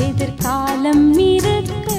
எதிர்காலம் இருக்க